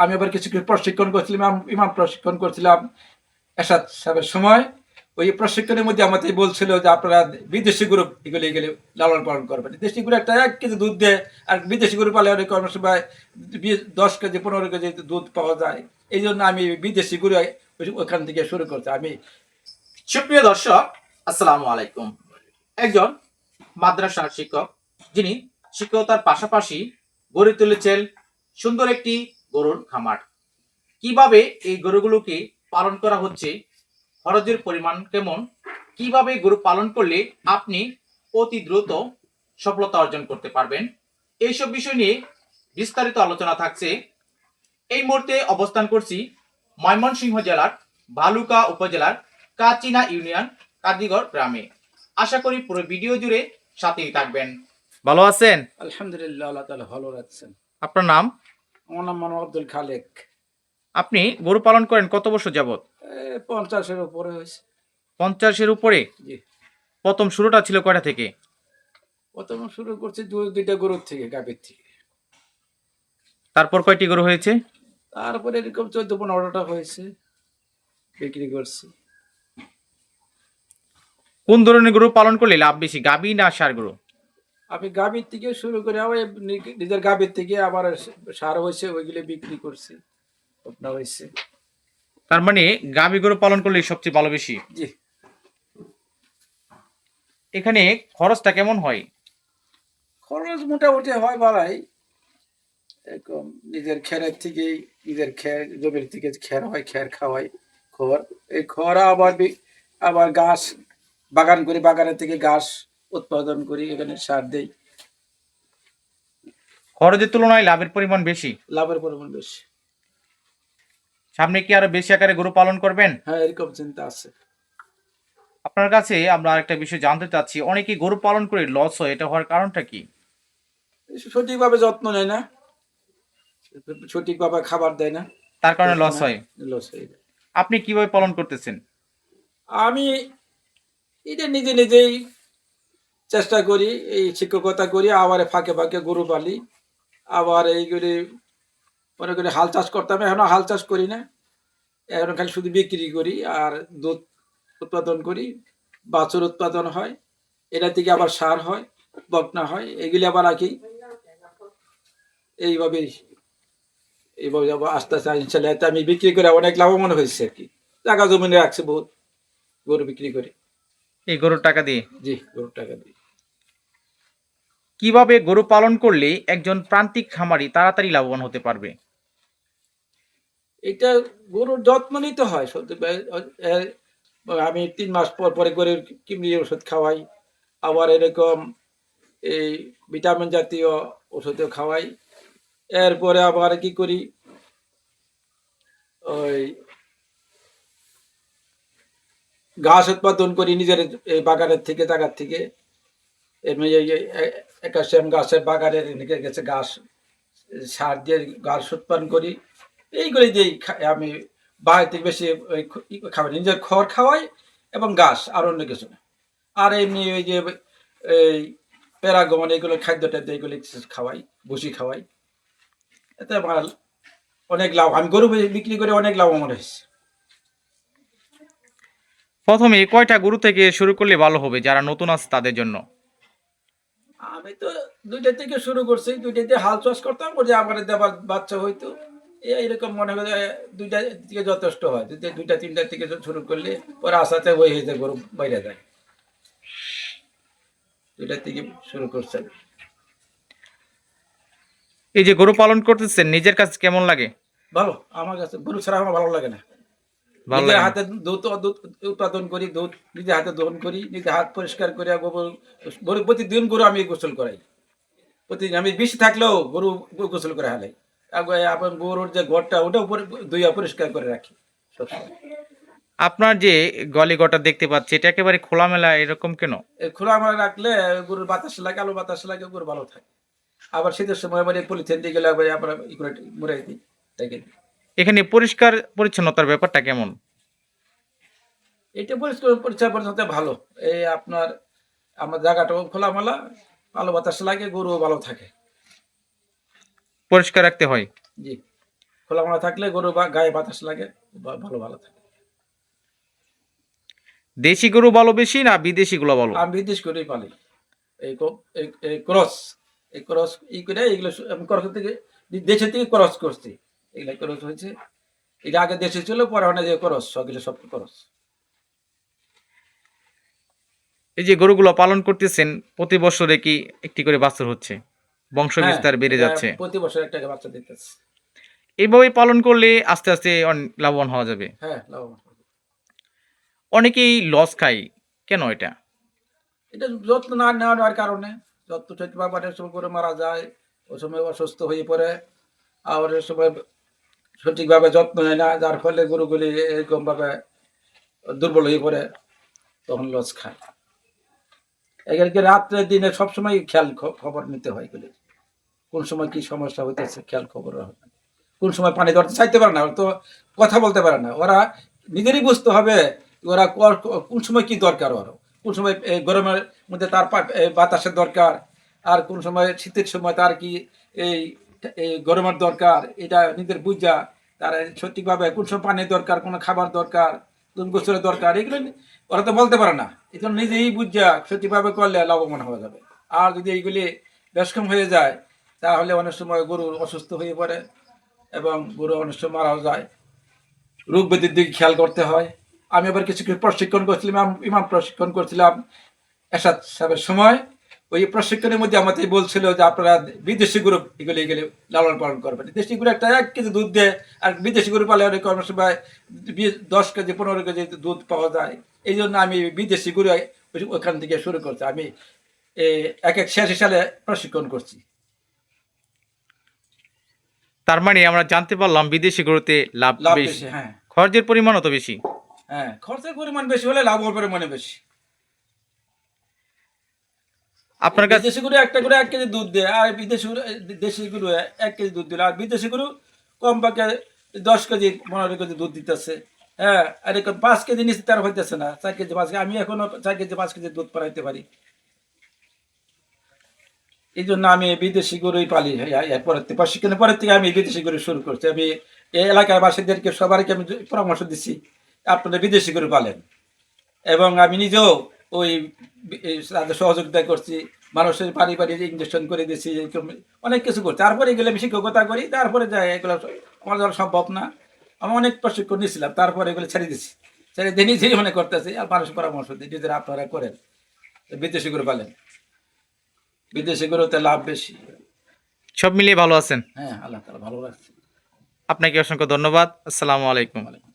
আমি আবার কিছু কিছু প্রশিক্ষণ করছিলাম, ইমাম- প্রশিক্ষণ করছিলাম এসাদ সাহেবের সময়। ওই প্রশিক্ষণের মধ্যে আমাদের বলছিল যে আপনারা বিদেশি গ্রুপ এগুলো এগুলো লালন পালন করবেন। দেশি গরু একটা এক কেজি দুধ দেয় আর বিদেশি গরু পালে অনেক অনেক সময় দশ কেজি, পনেরো কেজি দুধ পাওয়া যায়। এই জন্য আমি বিদেশি গরু ওখান থেকে শুরু করছি। আমি সুপ্রিয় দর্শক, আসসালামু আলাইকুম। একজন মাদ্রাসার শিক্ষক, যিনি শিক্ষকতার পাশাপাশি গড়ে তুলেছেন সুন্দর একটি গরুর খামার। কীভাবে এই গরুগুলোকে পালন করা হচ্ছে খরচের পরিমাণ কেমন কীভাবে গরু পালন করলে আপনি অতি দ্রুত সফলতা অর্জন করতে পারবেন এইসব বিষয় নিয়ে বিস্তারিত আলোচনা থাকছে। এই মুহূর্তে অবস্থান করছি ময়মনসিংহ জেলার ভালুকা উপজেলার কাচিনা ইউনিয়ন কাদিগড় গ্রামে। আশা করি পুরো ভিডিও জুড়ে সাথেই থাকবেন। ভালো আছেন? আলহামদুলিল্লাহ আল্লাহ তালা ভালো রাখছেন। আপনার নাম? আমার নাম মানব আব্দুল খালেক। আপনি গরু পালন করেন কত বছর যাবত এ, পঞ্চাশের উপরে হয়েছে। পঞ্চাশের উপরে? জি। প্রথম শুরুটা ছিল কয়টা থেকে? প্রথম শুরু করছি দুই দুইটা গরুর থেকে গাভীর থেকে। তারপর কয়টি গরু হয়েছে? তারপরে এরকম চোদ্দ পনেরোটা হয়েছে বিক্রি করছি। কোন ধরনের গরু পালন করলে লাভ বেশি গাভী না সার গরু? আমি গাভীর থেকে শুরু করে আবার নিজের গাভীর থেকে আবার সার হয়েছে ওইগুলো বিক্রি করছি আপনার হয়েছে। তার মানে গাবি গরু পালন করলে সবচেয়ে ভালো বেশি? জি। এখানে খরচটা কেমন হয়? খরচ মোটামুটি হয় বাড়াই এরকম নিজের খেরের থেকে নিজের খের জমির থেকে খের হয় খের খাওয়াই খড় এই খড় আবার আবার ঘাস বাগান করে বাগানের থেকে ঘাস উৎপাদন করি এখানে সার দেই। খরচের তুলনায় লাভের পরিমাণ বেশি? লাভের পরিমাণ বেশি। সামনে কি আরও বেশি আকারে গরু পালন করবেন? হ্যাঁ এরকম চিন্তা আছে। আপনার কাছে আমরা আরেকটা বিষয় জানতে চাচ্ছি অনেকে গরু পালন করে লস হয় এটা হওয়ার কারণটা কি? সঠিকভাবে যত্ন নেয় না। সঠিকভাবে খাবার দেয় না। তার কারণে লস হয়? লস হয়ে যায়। আপনি কীভাবে পালন করতেছেন? আমি এটা নিজে নিজেই চেষ্টা করি এই শিক্ষকতা করি আবার ফাঁকে ফাঁকে গরু পালি আবার এইগুলি মনে করি হাল চাষ করতাম এখনও হাল চাষ করি না। এখন খালি শুধু বিক্রি করি আর দুধ উৎপাদন করি বাছুর উৎপাদন হয় এটা থেকে আবার সার হয় বকনা হয় এগুলি আবার রাখি। এইভাবেই এইভাবে আস্তে আস্তে ইনশাল্লাহ আমি বিক্রি করে অনেক লাভবান হয়েছে আর কি। টাকা জমিনে রাখছে বহুত গরু বিক্রি করে। এই গরুর টাকা দিয়ে? জি গরুর টাকা দিয়ে। কীভাবে গরু পালন করলে একজন প্রান্তিক খামারি তাড়াতাড়ি লাভবান হতে পারবে? এটা গরুর যত্ন নিতে হয়। আমি তিন মাস পর পরে গরুর কিমনি ওষুধ খাওয়াই। আবার এরকম এই ভিটামিন জাতীয় ওষুধও খাওয়াই। এরপরে আবার কি করি? ওই ঘাস উৎপাদন করি নিজের এই বাগানের থেকে জায়গার থেকে। এমনি একাশিয়াম গাছের বাগানের এদিকে গেছে ঘাস সার দিয়ে ঘাস উৎপাদন করি। এইগুলি দিয়েই আমি থেকে বেশি ওই খাবার নিজের খড় খাওয়াই এবং ঘাস আর অন্য কিছু না। আর এমনি ওই যে, এই প্যারাগমন এইগুলো খাদ্য টাদ্য এগুলো খাওয়াই, ভুসি খাওয়াই। এতে আমার অনেক লাভ, আমি গরু বিক্রি করে অনেক লাভ আমার হয়েছে। প্রথমে কয়টা গরু থেকে শুরু করলে ভালো হবে যারা নতুন আছে তাদের জন্য? আমি তো দুইটা থেকে শুরু করছি দুইটাতে হাল চাষ করতাম যে আমার দেবার বাচ্চা হইতো। এইরকম মনে করে দুইটা থেকে যথেষ্ট হয়। দুইটা দুইটা তিনটা থেকে শুরু করলে পরে আসাতে ওই হয়ে যায় গরু বাইরে যায়। দুইটা থেকে শুরু করছেন। এই যে গরু পালন করতেছেন নিজের কাছে কেমন লাগে? ভালো আমার কাছে গরু ছাড়া আমার ভালো লাগে না। নিজের হাতে দুধ উৎপাদন করি দুধ নিজে হাতে দহন করি নিজে হাত পরিষ্কার করে গোবর গরু প্রতিদিন গরু আমি গোসল করাই। প্রতিদিন আমি বেশি থাকলেও গরু গোসল করে হালাই আপনার গরুর যে ঘরটা ওটা উপরে ধুইয়া পরিষ্কার করে রাখি সবসময়। আপনার যে গলি গটা দেখতে পাচ্ছি এটা একেবারে খোলামেলা এরকম কেন? এই খোলা আমার রাখলে গরুর বাতাস লাগে আলো বাতাস লাগে গরু ভালো থাকে। আবার শীতের সময় মানে পলিথিন দিয়ে গেলে আবার আমরা ই করে মুড়াই দিই দিই। এখানে পরিষ্কার পরিচ্ছন্নতার ব্যাপারটা কেমন? এটা পরিষ্কার পরিষ্কার পরিচ্ছন্ন ভালো। এই আপনার আমার জায়গাটাও খোলামেলা আলো বাতাস লাগে গরু ভালো থাকে। পরিষ্কার রাখতে হয়? জি। খোলামেলা থাকলে গরু বা গায়ে বাতাস লাগে ভালো ভালো থাকে। দেশি গরু ভালো বেশি না বিদেশি গুলো ভালো? আমি বিদেশ গরুই পালি। এই এই- এই ক্রস এই ক্রস ই করে এইগুলো আমি ক্রস থেকে দেশে থেকে ক্রস করছি। এগুলো ক্রস হয়েছে। এটা আগে দেশে ছিল পরে অনেক যে ক্রস সবগুলো সব ক্রস। এই যে গরুগুলো পালন করতেছেন প্রতি বছরে কি একটি করে বাছুর হচ্ছে? বংশ বিস্তার বেড়ে যাচ্ছে। প্রতি বছর একটা করে বাচ্চা দিতেছে। এইভাবে পালন করলে আস্তে আস্তে লাভবান হওয়া যাবে? হ্যাঁ লাভবান। অনেকেই লস খায়। কেন এটা? এটা যত্ন না নেওয়ার কারণে। যত্ন ঠিক ব্যাপারে সময় করে মারা যায় ওই সময় অসুস্থ হয়ে পড়ে আবার সময় সঠিকভাবে যত্ন নেয় না, যার ফলে গরুগুলি এরকমভাবে দুর্বল হয়ে পড়ে, তখন লস খায়। এগুলিকে রাত্রে দিনে সবসময় খেয়াল খবর নিতে হয় এগুলি। কোন সময় কি সমস্যা হইতেছে খেয়াল খবর রাখা। কোন সময় পানি ধরতে চাইতে পারে না তো কথা বলতে পারে না। ওরা নিজেরই বুঝতে হবে ওরা কোন সময় কি দরকার ওর। কোন সময় এই গরমের মধ্যে তার বাতাসের দরকার, আর কোন সময় শীতের সময় তার কি এই এই গরমের দরকার, এটা নিজের বুঝা তার সঠিকভাবে কোন সময় পানির দরকার, কোনো খাবার দরকার কোন গোসলের দরকার, এগুলো ওরা তো বলতে পারে না। এই জন্য নিজেই বুঝা সঠিকভাবে করলে লাভবান হওয়া যাবে। আর যদি এইগুলি বেশকম হয়ে যায়, তাহলে অনেক সময় গরু অসুস্থ হয়ে পড়ে এবং গরু অনেক সময় মারাও যায়। রোগ ব্যাধির দিকে খেয়াল করতে হয়। আমি আবার কিছু কিছু প্রশিক্ষণ করছিলাম, ইমাম- প্রশিক্ষণ করছিলাম এরশাদ সাহেবের সময়। ওই প্রশিক্ষণের মধ্যে আমাদের বলছিল যে আপনারা বিদেশি গরু এগুলো এগুলো লালন পালন করবেন। দেশি গরু একটা এক কেজি দুধ দেয় আর বিদেশি গরু পালে অনেক সময় দশ কেজি পনেরো কেজি দুধ পাওয়া যায়। এই জন্য আমি বিদেশি গরু ওখান থেকে শুরু করছি। আমি এক এক ছিয়াশি সালে প্রশিক্ষণ করছি। তার মানে আমরা জানতে পারলাম বিদেশি গরুতে লাভ লাভ বেশি। বেশি হ্যাঁ। খরচের পরিমাণও তো বেশি। হ্যাঁ খরচের পরিমাণ বেশি হলে লাভের পরিমাণে বেশি। আপনার কাছে দেশি গরু একটা করে এক কেজি দুধ দেয়, আর বিদেশি গরু দেশি গরু এক কেজি দুধ দিল আর বিদেশি গরু কম পাকে দশ কেজি, পনেরো কেজি দুধ দিতেছে। হ্যাঁ আর এরকম পাঁচ কেজি নিচে তার হইতেছে না, চার কেজি, পাঁচ কেজি আমি এখনও চার কেজি, পাঁচ কেজি দুধ পাঠাইতে পারি। এই জন্য আমি বিদেশি গরুই পালি। পরের থেকে প্রশিক্ষণের পরের থেকে আমি বিদেশি গরু শুরু করছি। আমি এই এলাকার বাসীদেরকে সবাইকে আমি পরামর্শ দিচ্ছি আপনারা বিদেশি গরু পালেন। এবং আমি নিজেও ওই তাদের সহযোগিতা করছি মানুষের বাড়ি বাড়ি ইঞ্জেকশন করে এরকম অনেক কিছু করছি। তারপরে এগুলো আমি শিক্ষকতা করি তারপরে যাই এগুলো আমার দ্বারা সম্ভব না। আমি অনেক প্রশিক্ষণ নিয়েছিলাম তারপরে এগুলো ছেড়ে দিছি ছেড়ে দিয়ে নিজেই মনে করতেছি আর মানুষ পরামর্শ দিই নিজেরা আপনারা করেন। বিদেশি করে পালেন। বিদেশি গরুতে লাভ বেশি। সব মিলিয়ে ভালো আছেন? হ্যাঁ আল্লাহ তালা ভালো রাখছে। আপনাকে অসংখ্য ধন্যবাদ। আসসালামু আলাইকুম। আলাইকুম